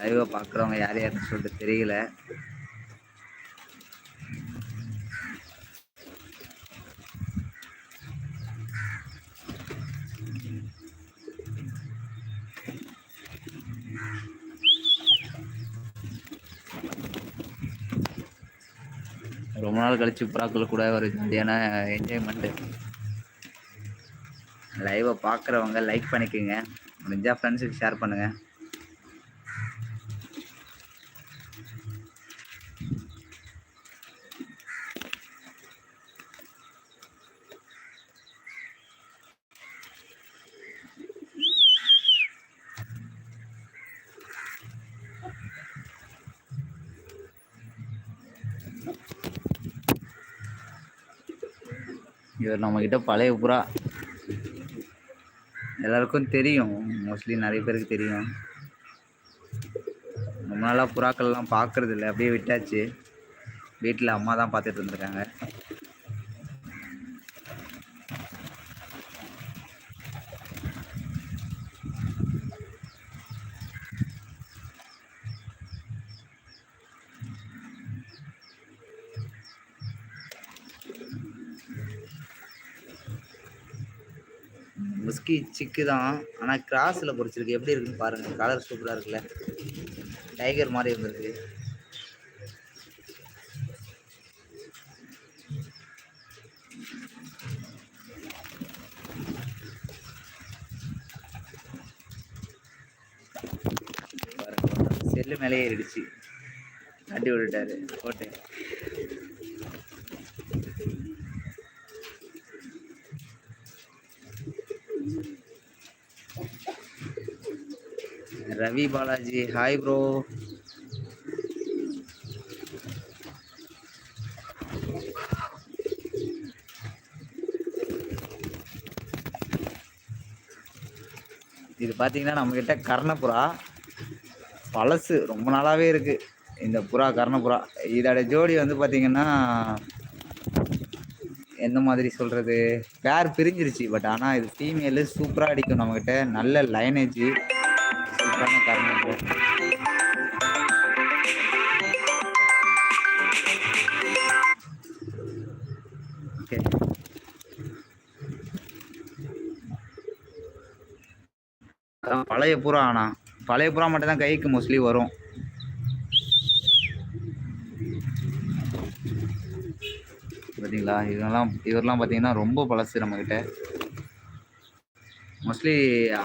லைவை பார்க்குறவங்க யார் யாருன்னு சொல்லிட்டு தெரியல. ரொம்ப நாள் கழிச்சு புறாக்கள் கூட ஒரு ஜாலியான என்ஜாய்மெண்ட்டு லைவை பார்க்குறவங்க லைக் பண்ணிக்கோங்க. முடிஞ்சால் ஃப்ரெண்ட்ஸுக்கு ஷேர் பண்ணுங்கள் இவர் நம்மக்கிட்ட பழைய புறா. எல்லாருக்கும் தெரியும். மோஸ்ட்லி நிறைய பேருக்கு தெரியும். ரொம்ப நாளாக புறாக்கள்லாம் பார்க்கறது இல்லை அப்படியே விட்டாச்சு. வீட்டில் அம்மா தான் பார்த்துட்டு இருந்திருக்காங்க. சிக்கி சிக்கு தான் ஆனால் கிராஸில் பொறிச்சிருக்கு. எப்படி இருக்குன்னு பாருங்கள் கலர் சூப்பராக இருக்குல்ல. டைகர் மாதிரி இருந்திருக்கு. செல்லு மேலே ஏறிடுச்சு. தட்டி விட்டுட்டாரு. ஓட்டேன் ரவி பாலாஜி ஹாய் ப்ரோ இது பார்த்தீங்கன்னா நம்மக்கிட்ட கர்ணப்புறா பழசு. ரொம்ப நாளாகவே இருக்குது இந்த புறா கர்ணப்புறா இதோட ஜோடி வந்து பார்த்தீங்கன்னா எந்த மாதிரி சொல்கிறது பேர் பிரிஞ்சிருச்சு பட் ஆனால் இது ஃபீமேலு சூப்பராக அடிக்கும் நம்மக்கிட்ட நல்ல லைனேஜ் சூப்பரான காரணம் ஓகே பழைய புறா ஆனால் பழைய புறா மட்டும் தான் கைக்கு மோஸ்ட்லி வரும். பார்த்தீங்களா இதெல்லாம் இதெல்லாம் பார்த்தீங்கன்னா ரொம்ப பழசு நம்மக்கிட்ட மோஸ்ட்லி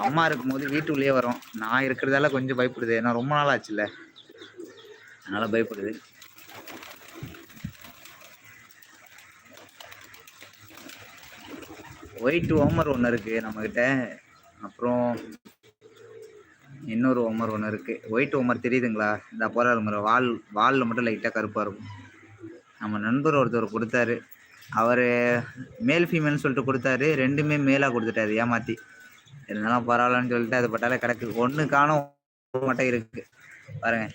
அம்மா இருக்கும்போது வீட்டுக்குள்ளேயே வரும். நான் இருக்கிறதால கொஞ்சம் பயப்படுது. ஏன்னா ரொம்ப நாள் ஆச்சுல்ல. அதனால் பயப்படுது. ஒயிட் ஓமர் ஒன்று இருக்குது நம்மக்கிட்ட அப்புறம் இன்னொரு ஓமர் ஒன்று இருக்குது ஒயிட் ஓமர் தெரியுதுங்களா? இந்த போராளுங்கிற வால் வாலில் மட்டும் லைட்டாக கருப்பாக இருக்கும். நம்ம நண்பர் ஒருத்தர் கொடுத்தாரு. அவர் மேல் ஃபீமேல்னு சொல்லிட்டு கொடுத்தாரு. ரெண்டுமே மேலாக கொடுத்துட்டாரு. ஏமாற்றி இருந்தாலும் பரவாயில்லன்னு சொல்லிட்டு அது பட்டாலே கிடக்கு. ஒன்று காணும் மட்டும் இருக்கு. பாருங்க.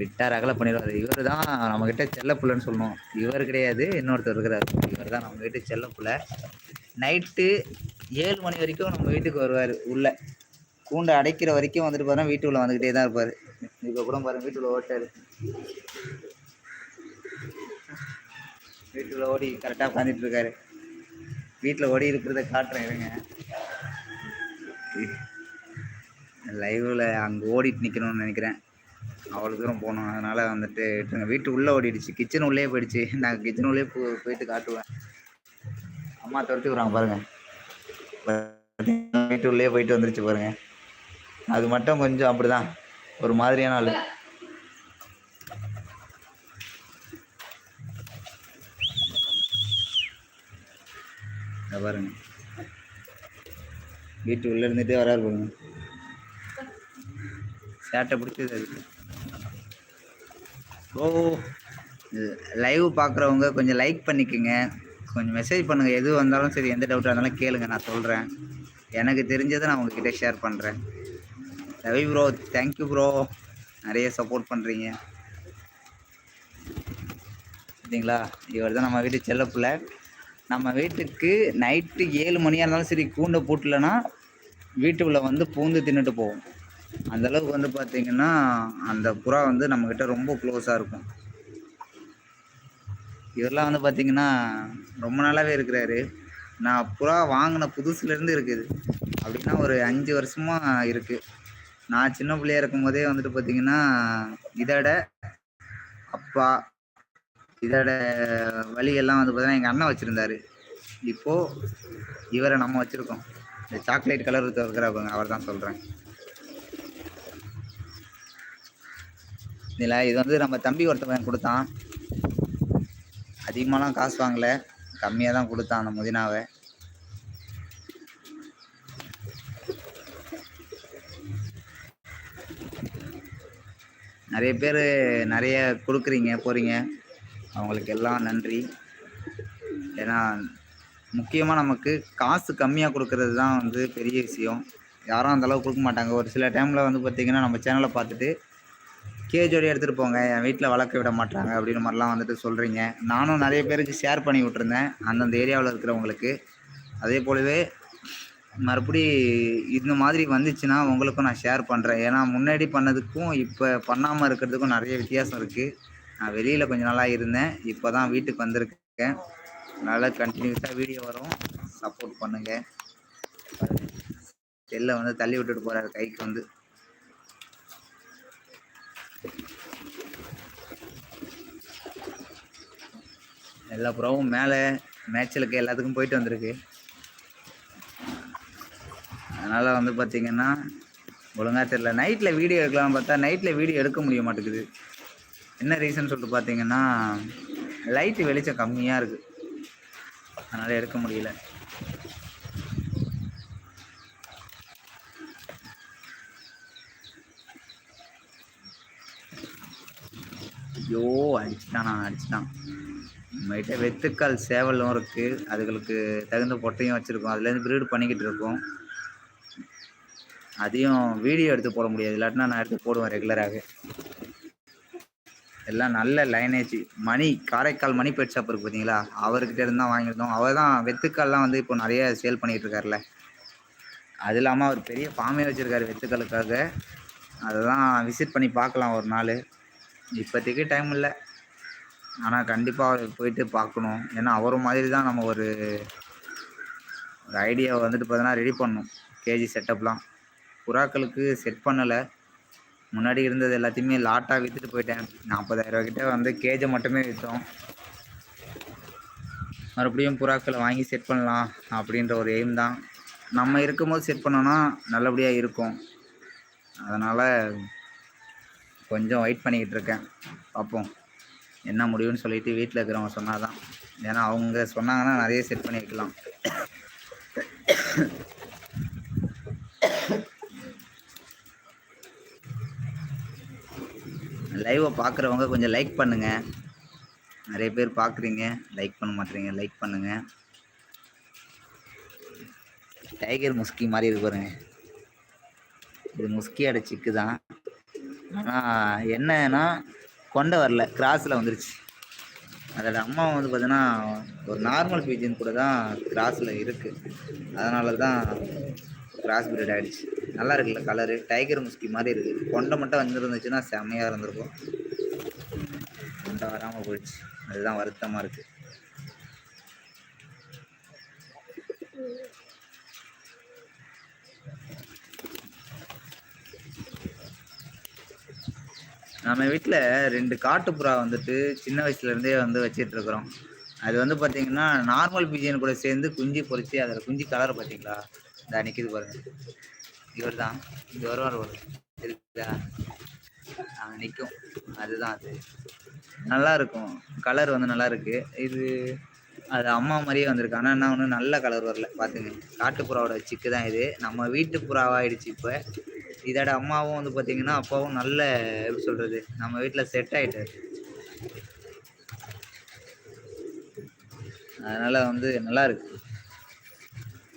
விட்டார் அகல பண்ணிடுவார். இவர் தான் நம்மக்கிட்ட செல்லப்புள்ளன்னு சொல்லணும் இவர் கிடையாது இன்னொருத்தர் இருக்கிறார். இவர் தான் கிட்ட செல்லப்புள்ள நைட்டு ஏழு மணி வரைக்கும் நம்ம வீட்டுக்கு வருவார் உள்ள. கூண்டை அடைக்கிற வரைக்கும் வந்துட்டு பாருங்க வீட்டுக்குள்ள வந்துக்கிட்டே தான் இருப்பார். இப்போ கூட பாருங்க வீட்டுக்குள்ள ஓட்டாரு. வீட்டுக்குள்ள ஓடி கரெக்டாக உட்காந்துட்டு இருக்காரு. வீட்டில் ஓடி இருக்கிறத காட்டுறேன் இருங்க. லைவில் அங்கே ஓடிட்டு நிற்கணும்னு நினைக்கிறேன். அவ்வளோ தூரம் போகணும் அதனால் வந்துட்டு விட்டுருங்க வீட்டு உள்ளே ஓடிடுச்சு. கிச்சன் உள்ளே போயிடுச்சு. நான் கிச்சன் உள்ளே போ போயிட்டு காட்டுவேன். அம்மா துரத்தி விட்றாங்க பாருங்கள் வீட்டு உள்ளே போயிட்டு வந்துருச்சு பாருங்கள் அது மட்டும் கொஞ்சம் அப்படிதான். ஒரு மாதிரியான ஆள். பாருங்க. வீட்டு உள்ள இருந்துட்டே வராரு பாருங்க. சேட்டை பிடிச்சது அது. ஓ லைவ் பார்க்குறவங்க கொஞ்சம் லைக் பண்ணிக்கோங்க. கொஞ்சம் மெசேஜ் பண்ணுங்கள் எது வந்தாலும் சரி எந்த டவுட்டாக இருந்தாலும் கேளுங்க. நான் சொல்கிறேன் எனக்கு தெரிஞ்சதை நான் உங்ககிட்ட ஷேர் பண்ணுறேன் Ravi bro thank you bro நிறைய சப்போர்ட் பண்ணுறீங்க பார்த்தீங்களா இவர் தான் நம்ம வீட்டு செல்ல பிள்ளை. நம்ம வீட்டுக்கு நைட்டு ஏழு மணியாக இருந்தாலும் சரி கூண்டை போட்டலன்னா வீட்டுக்குள்ளே வந்து பூந்து தின்னுட்டு போகும் அந்த அளவுக்கு வந்து பார்த்தீங்கன்னா அந்த புறா வந்து நம்மக்கிட்ட ரொம்ப க்ளோஸாக இருக்கும். இதெல்லாம் வந்து பார்த்தீங்கன்னா ரொம்ப நாளாகவே இருக்கிறாரு. நான் புறா வாங்கின புதுசுலேருந்து இருக்குது. அப்படின்னா ஒரு அஞ்சு வருஷமாக இருக்குது நான் சின்ன பிள்ளையா இருக்கும் போதே வந்துட்டு பார்த்தீங்கன்னா இதோட அப்பா இதோட வழியெல்லாம் வந்து பார்த்தீங்கன்னா எங்கள் அண்ணன் வச்சுருந்தாரு. இப்போது இவரை நம்ம வச்சுருக்கோம். இந்த சாக்லேட் கலர் இருக்கிறாங்க அவர் தான் சொல்கிறேன் இதில் இது வந்து நம்ம தம்பி ஒருத்தவன் கொடுத்தான். அதிகமாலாம் காசு வாங்கல. கம்மியாக தான் கொடுத்தான் அந்த முதினாவை. நிறைய பேர் நிறைய கொடுக்குறீங்க போகிறீங்க அவங்களுக்கு எல்லாம் நன்றி. ஏன்னா முக்கியமாக நமக்கு காசு கம்மியாக கொடுக்கறது தான் வந்து பெரிய விஷயம். யாரும் அந்த அளவுக்கு கொடுக்க மாட்டாங்க. ஒரு சில டைமில் வந்து பார்த்திங்கன்னா நம்ம சேனலை பார்த்துட்டு கேஜோடி எடுத்துகிட்டு போங்க என் வீட்டில் வளர்க்க விட மாட்டாங்க அப்படின்னு மாதிரிலாம் வந்துட்டு சொல்கிறீங்க நானும் நிறைய பேருக்கு ஷேர் பண்ணி விட்டுருந்தேன் அந்தந்த ஏரியாவில் இருக்கிறவங்களுக்கு. அதே போலவே மறுபடி இந்த மாதிரி வந்துச்சுன்னா உங்களுக்கும் நான் ஷேர் பண்ணுறேன் ஏன்னா முன்னாடி பண்ணதுக்கும் இப்போ பண்ணாமல் இருக்கிறதுக்கும் நிறைய வித்தியாசம் இருக்குது நான் வெளியில் கொஞ்சம் நாளாக இருந்தேன். இப்போ தான் வீட்டுக்கு வந்திருக்கேன். அதனால் கண்டினியூஸாக வீடியோ வரும். சப்போர்ட் பண்ணுங்கள் செல்லை வந்து தள்ளி விட்டுட்டு போகிறாரு கைக்கு வந்து. எல்லா புறாவும் மேலே மேட்சலுக்கு எல்லாத்துக்கும் போயிட்டு வந்திருக்கு. அதனால் வந்து பார்த்திங்கன்னா ஒழுங்காக தெரில நைட்டில் வீடியோ எடுக்கலாம்னு பார்த்தா நைட்டில் வீடியோ எடுக்க முடிய மாட்டேங்குது. என்ன ரீசன் சொல்லிட்டு பார்த்தீங்கன்னா லைட்டு வெளிச்சம் கம்மியாக இருக்குது அதனால் எடுக்க முடியல. ஐயோ அடிச்சுட்டான் நான் அடிச்சுட்டான். நம்மகிட்ட வெத்துக்கால் சேவலும் இருக்குது அதுகளுக்கு தகுந்த பொட்டையும் வச்சுருக்கோம். அதுலேருந்து ப்ரீடு பண்ணிக்கிட்டு இருக்கோம். அதையும் வீடியோ எடுத்து போட முடியாது. இல்லாட்டினா நான் எடுத்து போடுவேன் ரெகுலராக எல்லாம் நல்ல lineage Mani Karaikal Mani pet shop இருக்குது பார்த்தீங்களா? அவர்கிட்ட இருந்தால் தான் வாங்கியிருந்தோம். அவர் தான் வெத்துக்கால்லாம் வந்து இப்போ நிறைய சேல் பண்ணிகிட்டு இருக்காருல்ல. அது இல்லாமல் அவர் பெரிய ஃபார்மே வச்சுருக்காரு வெத்துக்களுக்காக அதை தான் விசிட் பண்ணி பார்க்கலாம் ஒரு நாள். இப்போதைக்கு டைம் இல்லை. ஆனால் கண்டிப்பாக அவர் போயிட்டு பார்க்கணும். ஏன்னா அவரும் மாதிரி தான் நம்ம ஒரு ஒரு ஐடியாவை வந்துட்டு பார்த்தோன்னா ரெடி பண்ணணும். கேஜி செட்டப்லாம் புறாக்களுக்கு செட் பண்ணலை. முன்னாடி இருந்தது எல்லாத்தையுமே லாட்டாக விற்றுட்டு போயிட்டேன். நாற்பதாயிரரூவா கிட்ட வந்து கேஜை மட்டுமே விற்றோம் மறுபடியும் புறாக்களை வாங்கி செட் பண்ணலாம் அப்படின்ற ஒரு எய்ம் தான். நம்ம இருக்கும்போது செட் பண்ணோன்னா நல்லபடியாக இருக்கும். அதனால் கொஞ்சம் வெயிட் பண்ணிக்கிட்டு இருக்கேன். பார்ப்போம். என்ன முடிவுன்னு சொல்லிட்டு வீட்டில் இருக்கிறவங்க சொன்னால் தான் ஏன்னா அவங்க சொன்னாங்கன்னா நிறைய செட் பண்ணி வைக்கலாம். லைவை பார்க்குறவங்க கொஞ்சம் லைக் பண்ணுங்கள் நிறைய பேர் பார்க்குறீங்க லைக் பண்ண மாட்டேறீங்க லைக் பண்ணுங்கள் டைகர் முஸ்கி மாதிரி இருக்கு பாருங்க. இது முஸ்கியோட சிக்கு தான். ஆனால் என்னன்னா கொண்ட வரல. கிராஸில் வந்துருச்சு. அதோட அம்மா வந்து பார்த்தீங்கன்னா ஒரு நார்மல் பீஜன் கூட தான் கிராஸில் இருக்குது அதனால தான் கிராஸ் பிரீட் ஆகிடுச்சு நல்லா இருக்குல்ல கலரு டைகர் முஸ்கி மாதிரி இருக்குது கொண்டை மட்டும் வந்துருந்துச்சுன்னா செம்மையாக இருந்திருக்கும். கொண்டை வராமல் போயிடுச்சு. அதுதான் வருத்தமாக இருக்குது நம்ம வீட்டில் ரெண்டு காட்டுப்புறா வந்துட்டு சின்ன வயசுலேருந்தே வந்து வச்சிட்டு இருக்கிறோம். அது வந்து பார்த்தீங்கன்னா நார்மல் பிஜியன் கூட சேர்ந்து குஞ்சு பொறிச்சு அதில் குஞ்சு கலரை பார்த்தீங்களா இந்த நிற்கிது பாருங்க. இவர் தான் இது வருவார் ஒரு இருக்குதா நிற்கும் அதுதான் அது. நல்லா இருக்கும் கலர் வந்து நல்லா இருக்கு இது அது அம்மா மாதிரியே வந்திருக்கு. ஆனால் என்ன ஒன்று நல்ல கலர் வரல. பார்த்துங்க காட்டுப்புறாவோட சிக்கு தான் இது. நம்ம வீட்டு புறாவாயிடுச்சு இப்போ. இதோட அம்மாவும் வந்து பார்த்தீங்கன்னா அப்பாவும் நல்ல எப்படி சொல்கிறது நம்ம வீட்டில் செட் ஆகிட்டாரு அதனால் வந்து நல்லா இருக்கு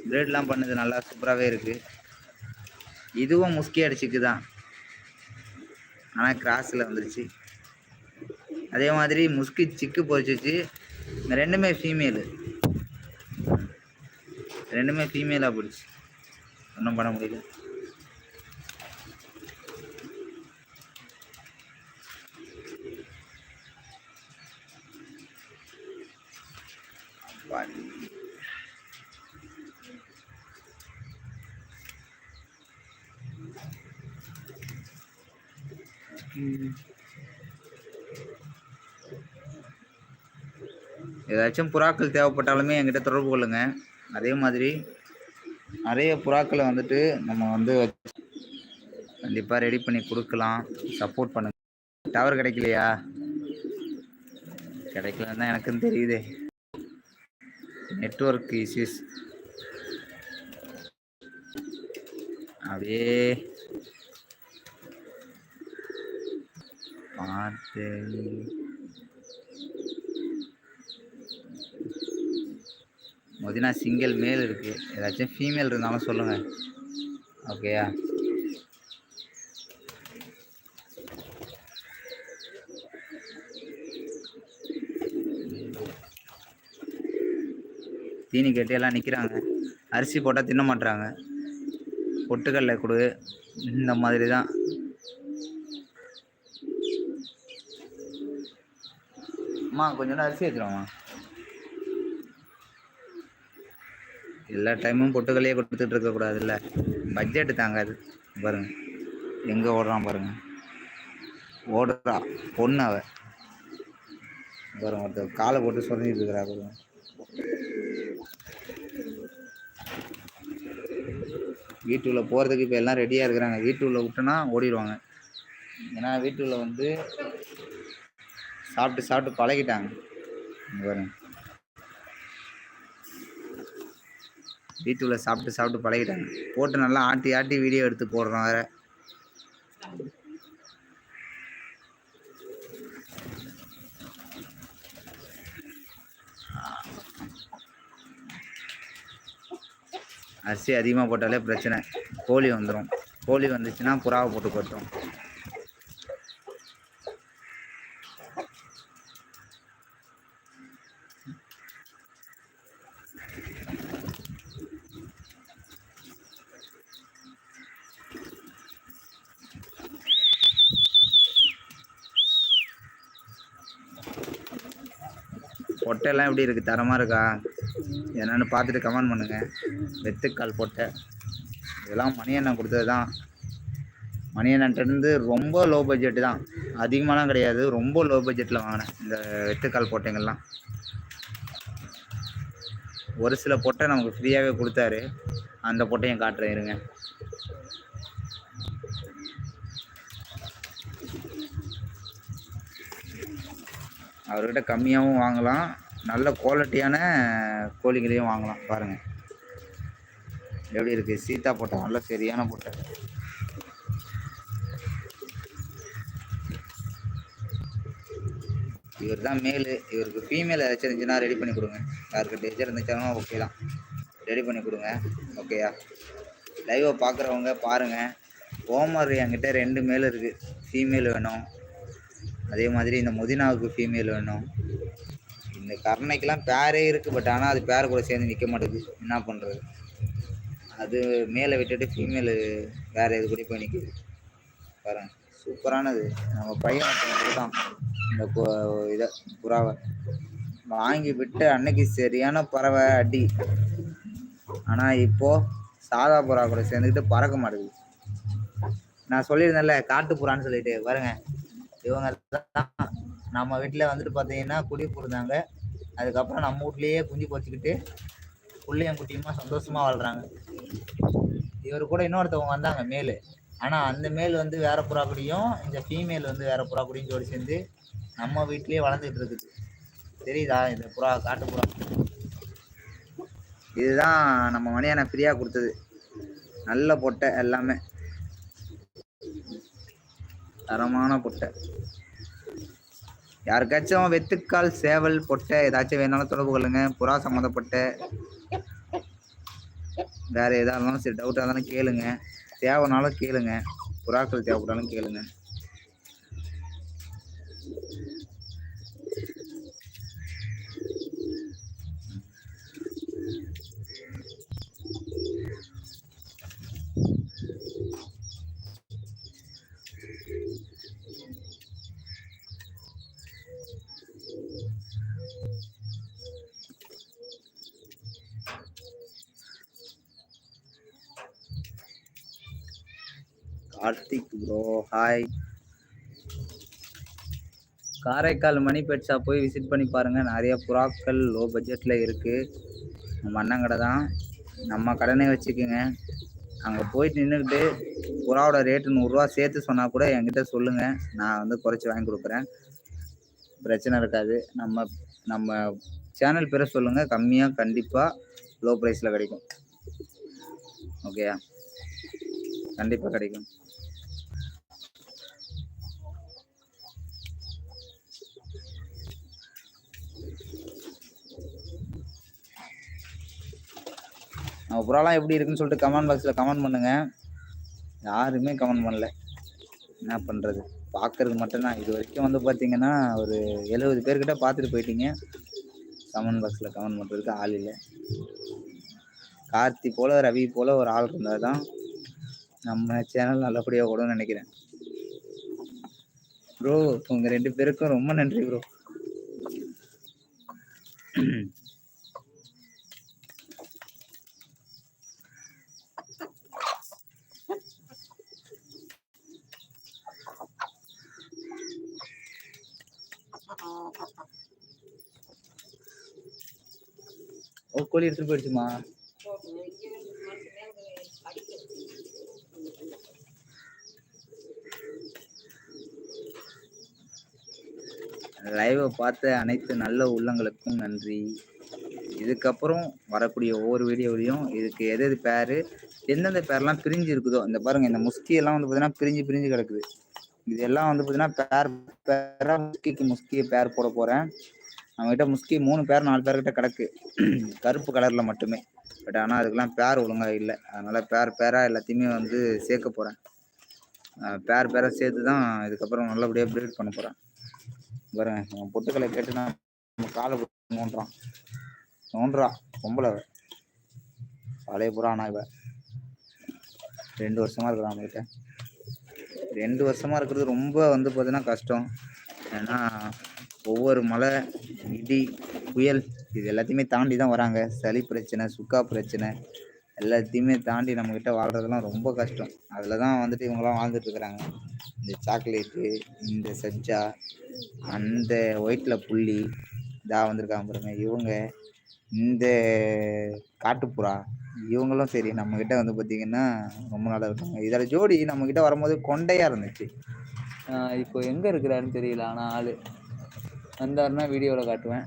பிரேட்லாம் பண்ணது நல்லா சூப்பராகவே இருக்குது இதுவும் முஸ்கி அடிச்சுக்கு தான். ஆனால் கிராஸில் வந்துருச்சு. அதே மாதிரி முஸ்கி சிக்கு பொறிச்சிச்சு ரெண்டுமே ஃபீமேலு ரெண்டுமே ஃபீமேலாக போயிடுச்சு. ஒன்றும் பண்ண முடியல. ஏதாச்சும் புறாக்கள் தேவைப்பட்டாலுமே என்கிட்ட தொடர்பு கொள்ளுங்க. அதே மாதிரி நிறைய புறாக்களை வந்துட்டு நம்ம வந்து கண்டிப்பாக ரெடி பண்ணி கொடுக்கலாம். சப்போர்ட் பண்ணுங்க. டவர் கிடைக்கலையா? கிடைக்கலன்னு தான் எனக்கும் தெரியுதே. நெட்வொர்க் இஷ்யூஸ் அப்படியே பார்த்து பார்த்தீங்கன்னா சிங்கிள் மேல் இருக்குது ஏதாச்சும் ஃபீமேல் இருந்தாலும் சொல்லுங்கள் ஓகேயா தீனி கேட்டு எல்லாம் நிற்கிறாங்க அரிசி போட்டால் தின்ன மாட்டுறாங்க பொட்டுக்கடலை கொடு. இந்த மாதிரி தான். அம்மா கொஞ்சம் அரிசி எடுத்துருவாம்மா எல்லா டைமும் பொட்டுக்களையே கொடுத்துட்டு இருக்கக்கூடாதுல்ல பட்ஜெட்டு தாங்காது. பாருங்க. எங்கே ஓடுறான் பாருங்க. ஓடுறா. பொண்ணு அவ. பாருங்க ஒருத்தர் காலை போட்டு சொல்லிட்டு இருக்கிறா பாருங்க. வீட்டுக்குள்ளே போகிறதுக்கு இப்போ எல்லாம் ரெடியாக இருக்கிறாங்க. வீட்டுக்குள்ளே விட்டோன்னா ஓடிடுவாங்க. ஏன்னா வீட்டுக்குள்ளே வந்து சாப்பிட்டு சாப்பிட்டு பழகிட்டாங்க. பாருங்க. வீட்டுக்குள்ளே சாப்பிட்டு சாப்பிட்டு பழகிட்டாங்க. போட்டு நல்லா ஆட்டி ஆட்டி வீடியோ எடுத்து போடுறோம் வேற. அரிசி அதிகமாக போட்டாலே பிரச்சனை. கோழி வந்துடும் கோழி வந்துச்சுன்னா புறாவை போட்டு கொட்டும் பொட்டையெல்லாம் எப்படி இருக்குது தரமாக இருக்கா? என்னென்னு பார்த்துட்டு கமெண்ட் பண்ணுங்கள் வெத்துக்கால் பொட்டை. இதெல்லாம் மணியண்ணன் கொடுத்தது தான் மணியண்ணன்ட்டு ரொம்ப லோ பட்ஜெட்டு தான். அதிகமாலாம் கிடையாது. ரொம்ப லோ பட்ஜெட்டில் வாங்கினேன். இந்த வெத்துக்கால் பொட்டைங்கள்லாம். ஒரு சில பொட்டை நமக்கு ஃப்ரீயாகவே கொடுத்தாரு. அந்த பொட்டையும் காட்டுறேன் இருங்க. அவர்கிட்ட கம்மியாகவும் வாங்கலாம். நல்ல குவாலிட்டியான கோழிகளையும் வாங்கலாம் பாருங்கள் எப்படி இருக்குது சீதா போட்டை நல்ல சரியான போட்டை. இவர் தான் மேலு. இவருக்கு ஃபீமேல் ஏதாச்சும் இருந்துச்சுன்னா ரெடி பண்ணி கொடுங்க. யாருக்கு டேஜர் இருந்துச்சாலும் ஓகே தான். ரெடி பண்ணி கொடுங்க. ஓகேயா லைவை பார்க்குறவங்க பாருங்கள் ஓமர் என்கிட்ட ரெண்டு மேல் இருக்குது ஃபீமேல் வேணும். அதே மாதிரி இந்த முதினாவுக்கு ஃபீமேல் வேணும். இந்த கருணைக்கெல்லாம் பேரே இருக்குது பட் ஆனால் அது பேர் கூட சேர்ந்து நிற்க மாட்டேங்குது. என்ன பண்ணுறது அது மேலே விட்டுட்டு ஃபீமேலு வேறு இது கூட போய் நிற்கிது பாருங்க சூப்பரானது. நம்ம பையன் தான் இந்த இதை புறாவை. வாங்கி விட்டு அன்னைக்கு சரியான பறவை அடி. ஆனால் இப்போது சாதா புறா கூட சேர்ந்துக்கிட்டு பறக்க மாட்டேங்குது. நான் சொல்லியிருந்தேன்ல காட்டு புறான்னு சொல்லிட்டு பாருங்க. இவங்க தான் நம்ம வீட்டில் வந்துட்டு பார்த்தீங்கன்னா குடி புரிந்தாங்க அதுக்கப்புறம் நம்ம வீட்லேயே குஞ்சு பொறிச்சிக்கிட்டு பிள்ளையும் குட்டியுமா சந்தோஷமா வாழ்றாங்க. இவர் கூட இன்னொருத்தவங்க வந்தாங்க மேலு. ஆனால் அந்த மேல் வந்து வேற புறா குடியும் இந்த ஃபீமேல் வந்து வேற புறாக்குடியும் ஜோடி சேர்ந்து நம்ம வீட்லயே வளர்ந்துட்டு இருக்குது. தெரியுதா இந்த புறா காட்டு புறா? இதுதான் நம்ம மணியான ஃப்ரீயாக கொடுத்தது. நல்ல பொட்டை எல்லாமே. தரமான பொட்டை. யாருக்காச்சும் வெத்துக்கால் சேவல் பொட்டை ஏதாச்சும் வேணாலும் தொடர்பு கொள்ளுங்க. புறா சம்மந்தப்பட்ட வேற எதாக இருந்தாலும் சரி டவுட்டாக இருந்தாலும் கேளுங்க. தேவைனாலும் கேளுங்க. புறாக்கள் தேவைப்பட்டாலும் கேளுங்க. Karthik bro hi Karaikal Mani pet shop போய் விசிட் பண்ணி பாருங்க. நிறைய புறாக்கள் லோ பட்ஜெட்ல இருக்கு. நம்ம அண்ணன் கடை தான். நம்ம கடனே வச்சுக்கோங்க. அங்கே போயிட்டு நின்றுக்கிட்டு புறாவோட ரேட்டு நூறுரூவா சேர்த்து சொன்னால் கூட என்கிட்ட சொல்லுங்கள் நான் வந்து குறைச்சி வாங்கி கொடுக்குறேன். பிரச்சனை இருக்காது. நம்ம நம்ம சேனல் பேரை சொல்லுங்கள் கம்மியாக கண்டிப்பாக லோ ப்ரைஸில் கிடைக்கும் ஓகேயா கண்டிப்பாக கிடைக்கும். நம்ம எப்படி இருக்குன்னு சொல்லிட்டு கமெண்ட் பாக்ஸில் கமெண்ட் பண்ணுங்கள் யாருமே கமெண்ட் பண்ணல. என்ன பண்ணுறது பார்க்கறது மட்டும்தான் இது வரைக்கும் வந்து பார்த்தீங்கன்னா ஒரு எழுபது பேர்கிட்ட பார்த்துட்டு போயிட்டீங்க. கமெண்ட் பாக்ஸில் கமெண்ட் பண்ணுறதுக்கு ஆள் இல்லை. கார்த்தி போல் ரவி போல் ஒரு ஆள் இருந்தால் தான் நம்ம சேனல் நல்லபடியாக ஓடும்னு நினைக்கிறேன். ப்ரோ உங்கள் ரெண்டு பேருக்கும் ரொம்ப நன்றி ப்ரோ ஓ கோழி எடுத்துட்டு போயிடுச்சுமா லைவை பார்த்த அனைத்து நல்ல உள்ளங்களுக்கும் நன்றி. இதுக்கப்புறம் வரக்கூடிய ஒவ்வொரு வீடியோலையும் இதுக்கு எது எது பேரு எந்தெந்த பேர்லாம் பிரிஞ்சு இருக்குதோ இந்த பாருங்க இந்த முஸ்கியெல்லாம் வந்து பார்த்தீங்கன்னா பிரிஞ்சு பிரிஞ்சு கிடக்குது. இதெல்லாம் வந்து பார்த்தீங்கன்னா பேர் பேரா முஸ்கிக்கு முஸ்கியை பேர் போட போறேன். அவங்ககிட்ட முஸ்கி மூணு பேர் நாலு பேர்கிட்ட கிடக்கு. கருப்பு கலர்ல மட்டுமே. பட் ஆனால் அதுக்கெல்லாம் பேர் ஒழுங்கா இல்லை. அதனால பேர் பேராக எல்லாத்தையுமே வந்து சேர்க்க போறேன். பேர் பேராக சேர்த்து தான் இதுக்கப்புறம் நல்லபடியாக ப்ரீட் பண்ண போறேன். பாருங்க பொட்டுக்களை கேட்டு நான் நம்ம காலை பிடிச்சு நோண்டுறான். நோண்டுறா பொம்பளை பழைய பழைய புறானா இவ ரெண்டு வருஷமா இருக்கிறான் நம்மகிட்ட ரெண்டு வருஷமா இருக்கிறது ரொம்ப வந்து பார்த்தீங்கன்னா கஷ்டம். ஏன்னா ஒவ்வொரு மழை இடி புயல் இது எல்லாத்தையுமே தாண்டி தான் வராங்க. சளி பிரச்சனை சுக்கா பிரச்சனை எல்லாத்தையுமே தாண்டி நம்மக்கிட்ட வாழ்கிறதுலாம் ரொம்ப கஷ்டம். அதில் தான் வந்துட்டு இவங்கெல்லாம் வாழ்ந்துட்டுருக்குறாங்க இந்த சாக்லேட்டு இந்த சஜ்ஜா அந்த ஒயிட்டில் புள்ளி இதாக வந்திருக்காங்க பாருங்க. இவங்க இந்த காட்டுப்புறா இவங்களும் சரி நம்மக்கிட்ட வந்து பார்த்திங்கன்னா ரொம்ப நல்லா இருக்காங்க. இதோட ஜோடி நம்மக்கிட்ட வரும்போது கொண்டையாக இருந்துச்சு. இப்போ எங்கே இருக்கிறாருன்னு தெரியல ஆனால் ஆள். வந்தாருன்னா வீடியோல காட்டுவேன்.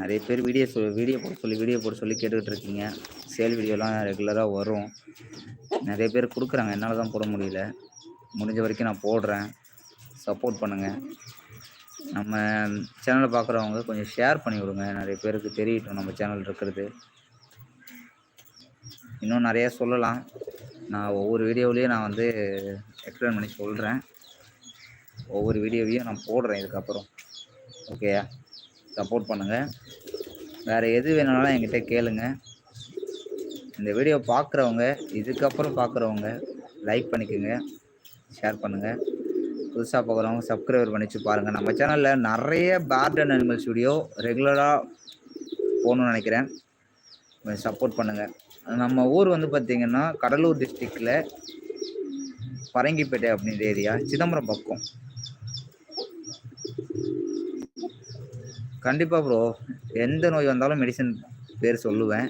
நிறைய பேர் வீடியோ சொல் வீடியோ போட சொல்லி வீடியோ போட சொல்லி கேட்டுக்கிட்டு இருக்கீங்க. சேல் வீடியோலாம் ரெகுலராக வரும். நிறைய பேர் கொடுக்குறாங்க. என்னால் தான் போட முடியல. முடிஞ்ச வரைக்கும் நான் போடுறேன். சப்போர்ட் பண்ணுங்கள் நம்ம சேனலை பார்க்குறவங்க கொஞ்சம் ஷேர் பண்ணி விடுங்க. நிறைய பேருக்கு தெரியட்டும் நம்ம சேனல் இருக்கிறது. இன்னும் நிறையா சொல்லலாம். நான் ஒவ்வொரு வீடியோவிலையும் நான் வந்து எக்ஸ்பிளைன் பண்ணி சொல்கிறேன் ஒவ்வொரு வீடியோவையும் நான் போடுறேன் இதுக்கப்புறம். ஓகேயா சப்போர்ட் பண்ணுங்கள் வேறு எது வேணுனாலும் என்கிட்ட கேளுங்க. இந்த வீடியோ பார்க்குறவங்க இதுக்கப்புறம் பார்க்குறவங்க லைக் பண்ணிக்கோங்க. ஷேர் பண்ணுங்கள் புதுசாக பார்க்குறவங்க சப்ஸ்கிரைபர் பண்ணிச்சு பாருங்கள் நம்ம சேனலில் நிறைய பேர்ட் அண்ட் ஸ்டுடியோ ரெகுலராக போகணும்னு நினைக்கிறேன். கொஞ்சம் சப்போர்ட் பண்ணுங்கள் நம்ம ஊர் வந்து பார்த்திங்கன்னா கடலூர் டிஸ்ட்ரிக்டில் பரங்கிப்பேட்டை அப்படின்ற ஏரியா சிதம்பரம் பக்கம். கண்டிப்பாக ப்ரோ எந்த நோய் வந்தாலும் மெடிசன் பேர் சொல்லுவேன்.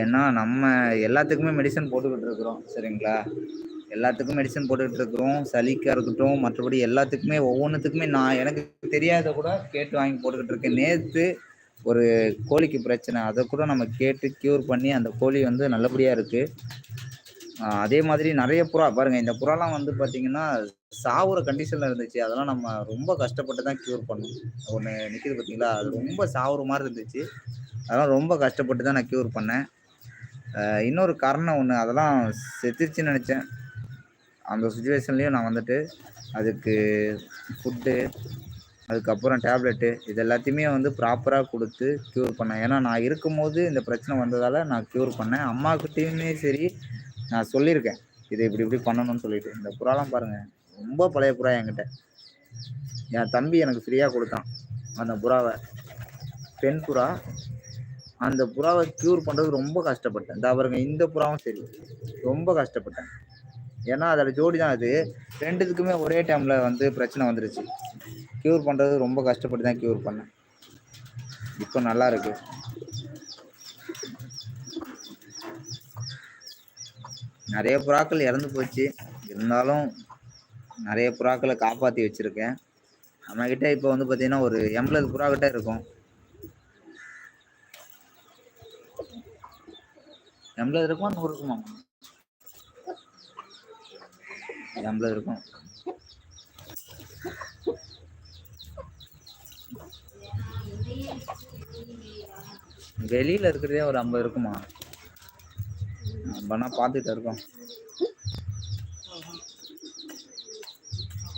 ஏன்னா நம்ம எல்லாத்துக்குமே மெடிசன் போட்டுக்கிட்டு இருக்கிறோம். சரிங்களா? எல்லாத்துக்கும் மெடிசன் போட்டுக்கிட்டு இருக்கிறோம். சளிக்காக இருக்கட்டும் மற்றபடி எல்லாத்துக்குமே ஒவ்வொன்றுத்துக்குமே நான் எனக்கு தெரியாத கூட கேட்டு வாங்கி போட்டுக்கிட்டு இருக்கேன். நேற்று ஒரு கோழிக்கு பிரச்சனை. அதை கூட நம்ம கேட்டு க்யூர் பண்ணி அந்த கோழி வந்து நல்லபடியாக இருக்குது அதே மாதிரி நிறைய புறா. பாருங்கள் இந்த புறாலாம் வந்து பார்த்திங்கன்னா சாவுற கண்டிஷனில் இருந்துச்சு. அதெல்லாம் நம்ம ரொம்ப கஷ்டப்பட்டு தான் க்யூர் பண்ணோம். ஒன்று நிற்கிது பார்த்தீங்களா அது ரொம்ப சாவுற மாதிரி இருந்துச்சு. அதெல்லாம் ரொம்ப கஷ்டப்பட்டு தான் நான் க்யூர் பண்ணேன். இன்னொரு காரணம் ஒன்று அதெல்லாம் செத்துருச்சுன்னு நினச்சேன். அந்த சுச்சுவேஷன்லேயும் நான் வந்துட்டு அதுக்கு ஃபுட்டு அதுக்கப்புறம் டேப்லெட்டு இது எல்லாத்தையுமே வந்து ப்ராப்பராக கொடுத்து க்யூர் பண்ணேன். ஏன்னா நான் இருக்கும்போது இந்த பிரச்சனை வந்ததால் நான் க்யூர் பண்ணேன். அம்மாக்கிட்டேயுமே சரி நான் சொல்லியிருக்கேன். இதை இப்படி இப்படி பண்ணணும்னு சொல்லிட்டு. இந்த புறாலாம் பாருங்கள் ரொம்ப பழைய புறா என்கிட்ட. என் தம்பி எனக்கு ஃப்ரீயாக கொடுத்தான் அந்த புறாவை. பெண் புறா அந்த புறாவை க்யூர் பண்ணுறது ரொம்ப கஷ்டப்பட்டேன். இந்த பாருங்க இந்த புறாவும் சரி ரொம்ப கஷ்டப்பட்டேன். ஏன்னா அதோட ஜோடி தான் அது. ரெண்டுத்துக்குமே ஒரே டைமில் வந்து பிரச்சனை வந்துருச்சு. க்யூர் பண்ணுறது ரொம்ப கஷ்டப்பட்டு தான் க்யூர் பண்ணேன். இப்போ நல்லா இருக்கு. நிறைய புறாக்கள் இறந்து போச்சு. இருந்தாலும் நிறைய புறாக்களை காப்பாற்றி வச்சுருக்கேன். நம்மக்கிட்ட இப்போ வந்து பார்த்தீங்கன்னா ஒரு எண்பது புறாக்கிட்ட இருக்கும். எண்பது இருக்குமா? நூறு இருக்குமா? எண்பது இருக்கும். வெளியில இருக்கிறதே ஒரு ஐம்பது இருக்குமா? நம்மனா பார்த்துட்டு இருக்கோம்.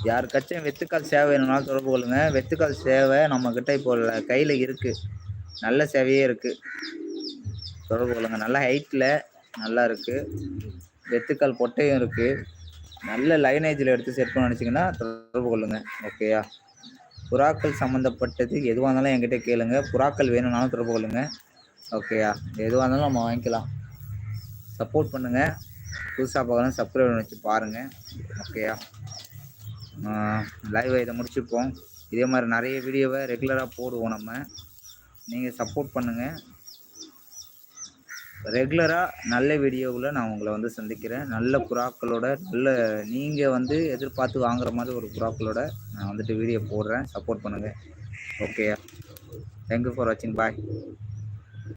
யாருக்காச்சும் வெத்துக்கால் சேவை வேணும்னாலும் தொடர்பு கொள்ளுங்க. வெத்துக்கால் சேவை நம்ம கிட்ட இப்போ கையில் கையில இருக்கு. நல்ல சேவையே இருக்கு. தொடர்பு கொள்ளுங்க. நல்ல ஹைட்ல நல்லா இருக்கு. வெத்துக்கால் பொட்டையும் இருக்கு. நல்ல லைனேஜில் எடுத்து செட் பண்ண நினச்சிங்கன்னா தொடர்பு கொள்ளுங்கள் ஓகேயா புறாக்கள் சம்மந்தப்பட்டது எதுவாக இருந்தாலும் என்கிட்ட கேளுங்க. புறாக்கள் வேணும்னாலும் தொடர்பு கொள்ளுங்கள் ஓகேயா எதுவாக இருந்தாலும் நம்ம வாங்கிக்கலாம். சப்போர்ட் பண்ணுங்கள் புதுசாக பார்க்கலாம் சப்ஸ்கிரைப் வச்சு பாருங்கள் ஓகேயா லைவ் இதை முடிச்சுப்போம். இதே மாதிரி நிறைய வீடியோவை ரெகுலராக போடுவோம் நம்ம. நீங்கள் சப்போர்ட் பண்ணுங்கள் ரெகுலராக நல்ல வீடியோவில் நான் உங்களை வந்து சந்திக்கிறேன். நல்ல புறாக்களோட நல்ல நீங்கள் வந்து எதிர்பார்த்து வாங்குற மாதிரி ஒரு புறாக்களோட நான் வந்துட்டு வீடியோ போடுறேன். சப்போர்ட் பண்ணுங்கள் ஓகே தேங்க்யூ ஃபார் வாட்சிங் பாய்